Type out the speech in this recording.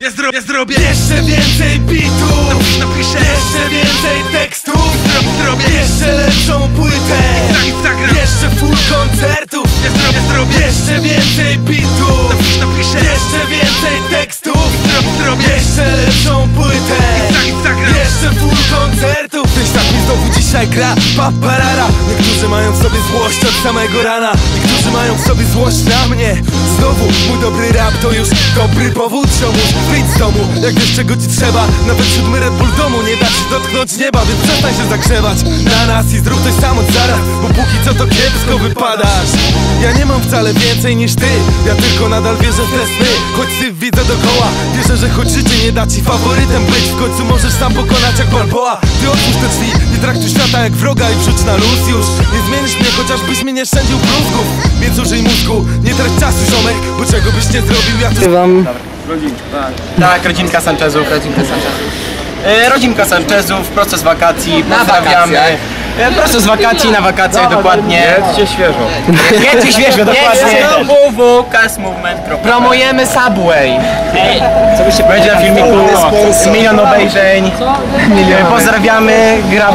ja zrobię, ja zrobię. Jeszcze więcej bitów. Napisz, napiszę. Jeszcze więcej tekstów. Zrobię, zrobię. Jeszcze lepszą płytę. Instagram, Instagram Jeszcze full koncertów. Ja zrobię, ja zrobię. Jeszcze więcej bitów. Napisz, napiszę. Jeszcze więcej tekstów. Zrobię, zrobię. Jeszcze lepszą płytę. Instagram, Instagram Jeszcze full koncertów. Ktoś tak mi znowu dzisiaj gra. Paparara Niektórzy mają w sobie złość od samego rana. Niektórzy mają w sobie złość na mnie. Znowu mój dobry rap to już dobry powód Ziomuś. Wyjdź z domu Jak wiesz czego ci trzeba. Nawet siódmy Red Bull domu nie da ci dotknąć nieba Więc przestań się zagrzewać. Na nas I zrób coś sam od zaraz Bo póki co to kiepsko wypadasz. Ja nie mam wcale więcej niż ty Ja tylko nadal wierzę w te sny. Choć ty widzę dookoła Wierzę, że choć życie nie da ci faworytem być W końcu możesz sam pokonać jak Balboa. Ty nie traktuj świata jak wroga I wrzuć na luz już Nie zmienisz mnie, chociażbyś mnie nie szczędził bluzgów Więc użyj mózgu, nie trać czasu ziomek Bo czego byś nie zrobił, ja tu Wam Tak, rodzinka Sanchezów. Rodzinka Sanchezów. E, rodzinka Sanchezów, prosto z wakacji, pozdrawiamy. E, prosto z wakacji na wakacjach dokładnie. Jedzcie świeżo. Jedzcie świeżo, dokładnie. www.casmovement.pl promujemy Subway. Co byście powiedzieli na filmiku? Milion obejrzeń. E, Pozdrawiamy, gra